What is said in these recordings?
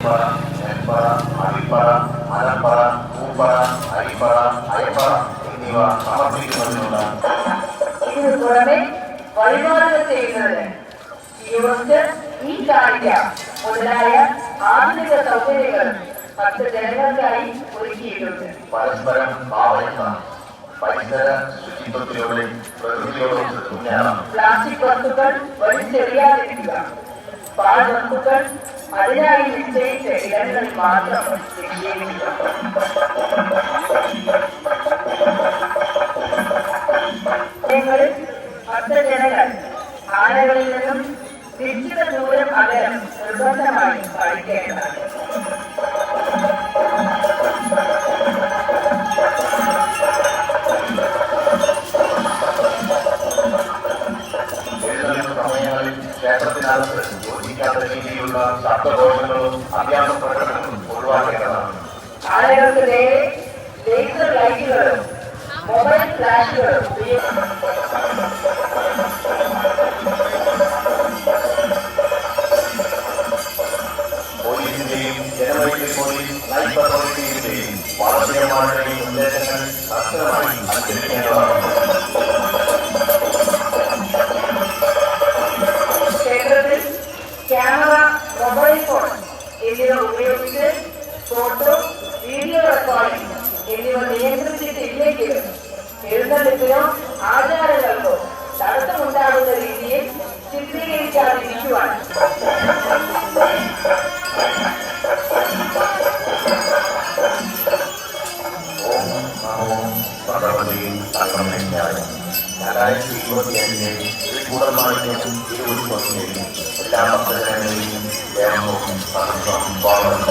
പറ നെൽപ്പറ അടിപ്പറ മലപ്പറ പൂപ്പറ അരിപ്പറ അയപ്പറ എന്നിവ സമർപ്പിക്കുന്നതിനുള്ള ഇതിനു പുറമെ വഴിപാടുകൾ ചെയ്യുന്നതിന് യുവത്ത് ഈ കാണിക്ക മുതലായ ആധുനിക സൗകര്യങ്ങൾ ഭക്ത ജനങ്ങൾക്കായി ഒരുക്കിയിട്ടുണ്ട്. പരസ്പരം ഭാവന പരിസര ശുചിത്വത്തിലൂടെ പ്രകൃതിയോട് പ്ലാസ്റ്റിക് വസ്തുക്കൾ വലിച്ചെറിയാതിരിക്കുക. പാൽ വസ്തുക്കൾ അതിനായി നിശ്ചയിച്ച ഇടങ്ങളിൽ മാത്രം നിക്ഷേപിക്കുക ശബ്ദദോഷങ്ങളും fucking baller.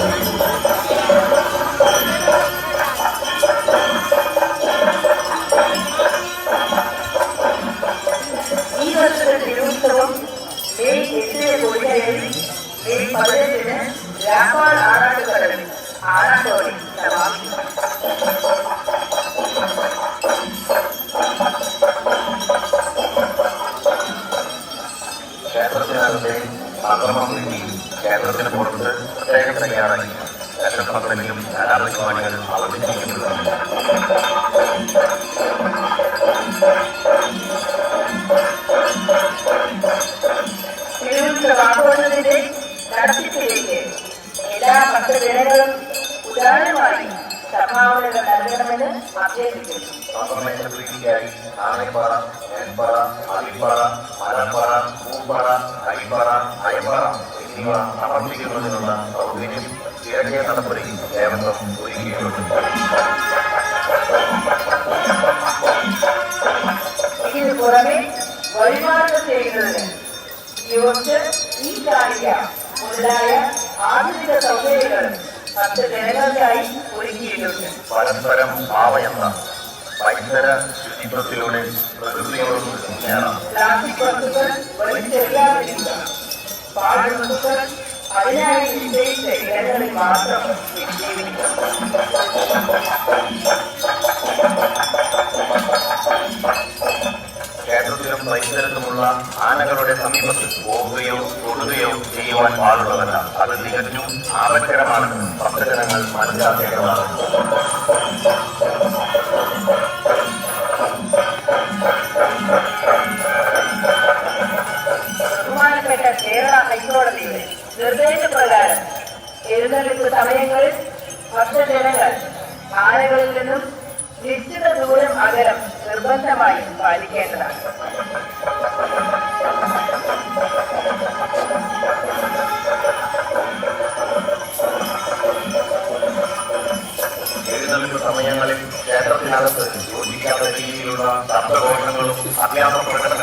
അവതരിപ്പിക്കുന്നതാണ് തിരുവുത്സവാഘോഷത്തിന്റെ നടത്തിപ്പിലേക്ക് എല്ലാ ഭക്തജനങ്ങളും ഉദാരമായി സംഭാവനകൾ നൽകണമെന്ന് അഭ്യർത്ഥിക്കുന്നു സംക്രമണപ്രീതിക്കായി ആനപ്പാറ നെൽപ്പറ അടിപ്പറ മലപ്പറ പൂപ്പറ അരിപ്പറ അയപ്പറ എന്നിവ സമർപ്പിക്കുന്നതിനുള്ള സൗകര്യം കിഴക്കേ നടപടി. ദേവസ്വം ഒരുക്കിയിട്ടുണ്ട് ഇതിനു പുറമെ വഴിപാടുകൾ ചെയ്യുന്നതിന് യോച്ച് ഈ കാണിക്ക മുതലായ ആധുനിക സൗകര്യങ്ങൾ ഭക്തജനങ്ങൾക്കായി ഒരുക്കിയിട്ടുണ്ട്. പരസ്പരം ഭാവയെന്ന പരിസര ശുചിത്വത്തിലൂടെ പ്രകൃതിയോടും പ്ലാസ്റ്റിക് വസ്തുക്കൾ വലിച്ചെറിയാതിരിക്കുക പാൽ വസ്തുക്കൾ അതിനായി പരിസരത്തുമുള്ള ആനകളുടെ സമീപത്ത് പോകുകയോ തൊടുകയോ ചെയ്യുവാൻ പാടുള്ളതല്ല അത് തികച്ചും ആപത്കരമാണെന്ന് ഭക്തജനങ്ങൾ മനസ്സിലാക്കേണ്ടതാണ്. നിർദ്ദേശപ്രകാരം എഴുന്നള്ളിപ്പ് സമയങ്ങളിൽ ഭക്ഷണജനങ്ങൾ ആനകളിൽ നിന്നും നിശ്ചിത ദൂരം അകലം നിർബന്ധമായും പാലിക്കേണ്ടതാണ്. എഴുന്നള്ളിപ്പ് സമയങ്ങളിൽ ക്ഷേത്രത്തിനകത്ത് യോജിക്കാത്ത രീതിയിലുള്ള ശബ്ദഘോഷങ്ങളും അഭ്യാസ പ്രകടനങ്ങളും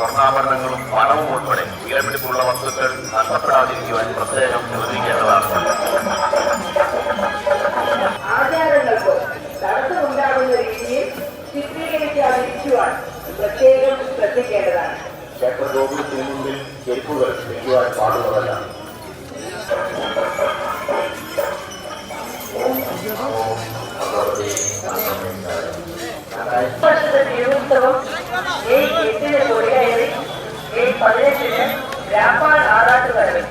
സ്വർണാഭരണങ്ങളും പണവും ഉൾപ്പെടെ വിലപിടിപ്പുള്ള വസ്തുക്കൾ നഷ്ടപ്പെടാതിരിക്കുവാൻ പ്രത്യേകം ശ്രദ്ധിക്കേണ്ടതാണ്. ആചാരങ്ങൾക്ക് മുമ്പിൽ ചെരുപ്പുകൾ വെക്കുവാൻ പാടുള്ളതല്ല. பதினெட்டில் வியாபார ஆராய்ச்சி வரவை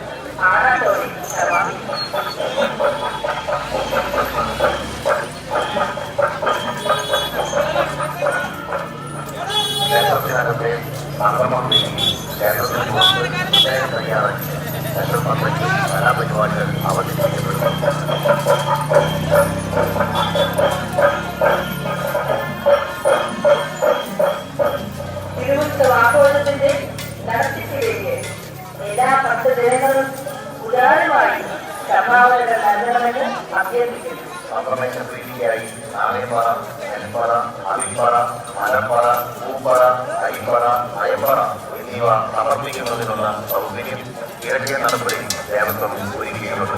പത്രമേശ പ്രീതിക്കായി നാണയപ്പാറ നെൽപ്പാറ അവിപ്പാറ മലപ്പാറ പൂപ്പാറ അരിപ്പാറ അയപ്പാറ എന്നിവ സമർപ്പിക്കുന്നതിനുള്ള സൗകര്യം ഇറക്കിയ നടപടി ദേവസ്വം ഒരുക്കിയിട്ടുണ്ട്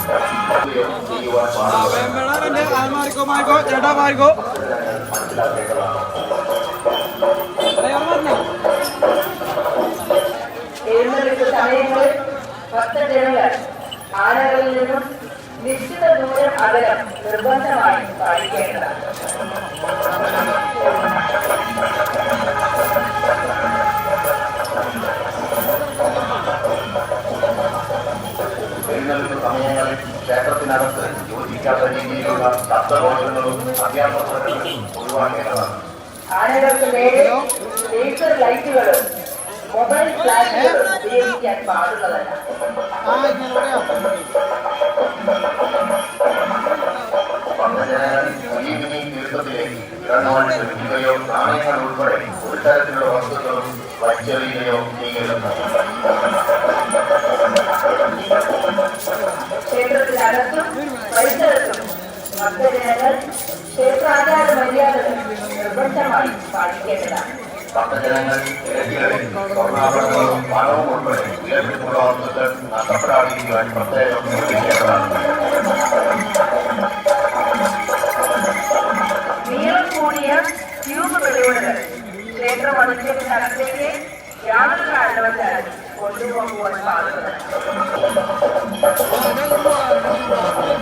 എഴുന്നള്ളിപ്പ് സമയങ്ങളിൽ ഭക്തജനങ്ങൾ ആനകളിൽ നിന്നും നിശ്ചിത ദൂരം അകലം നിർബന്ധമായി പാലിക്കേണ്ടതാണ്. സമയങ്ങളിൽ ക്ഷേത്രത്തിനകത്ത് യോജിക്കാത്ത രീതിയിലുള്ള ശബ്ദഘോഷങ്ങളും അധ്യാപകരും ഒഴിവാക്കേണ്ടതാണ്. ആനകൾക്ക് നേരെ ലേസർ ലൈറ്റുകളും മൊബൈൽ ഫ്ലാഷ് ഉപയോഗിക്കാൻ പാടുള്ളതല്ല ശ്രമിക്കുകയോ നാണയങ്ങൾ ഉൾപ്പെടെ ഒരു തരത്തിലുള്ള വസ്തുക്കളും വലിച്ചെറിയുകയോ ക്ഷേത്രത്തിനകത്തും പരിസരത്തും ഭക്തജനങ്ങൾ ക്ഷേത്രാചാര മര്യാദകൾ നിർബന്ധമായി പാലിക്കേണ്ടതാണ് ഇരട്ടികളിൽ സ്വർണാഭരണങ്ങളും പണവും ഉൾപ്പെടെ വിലപിടിപ്പുള്ള വസ്തുക്കൾ നഷ്ടപ്പെടാതിരിക്കുവാൻ പ്രത്യേകം ശ്രദ്ധിക്കേണ്ടതാണ് നീളം കൂടിയ ട്യൂബ് വെളിവുകൾ ക്ഷേത്ര മതിലിനകത്തേക്ക് യാതൊരു കാരണവശാലും കൊണ്ടുപോകുവാൻ പാടുള്ളതല്ല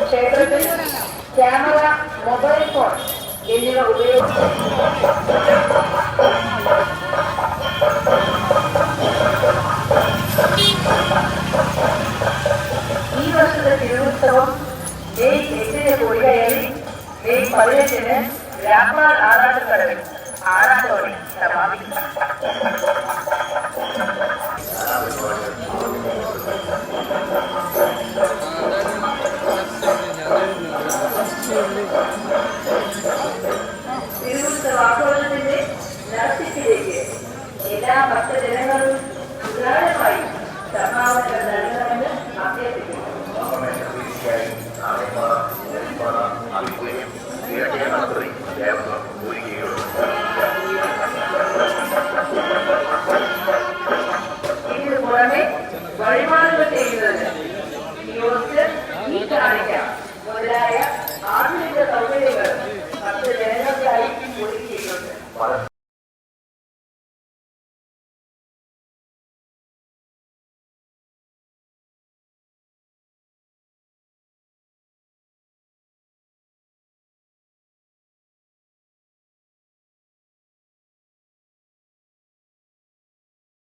ക്ഷേത്രത്തിൽ ക്യാമറ മൊബൈൽ ഫോൺ എന്നിവ ഉപയോഗിച്ച് மே பதினெட்டுன்னு வியாபார ஆராய்ச்சி கடவில்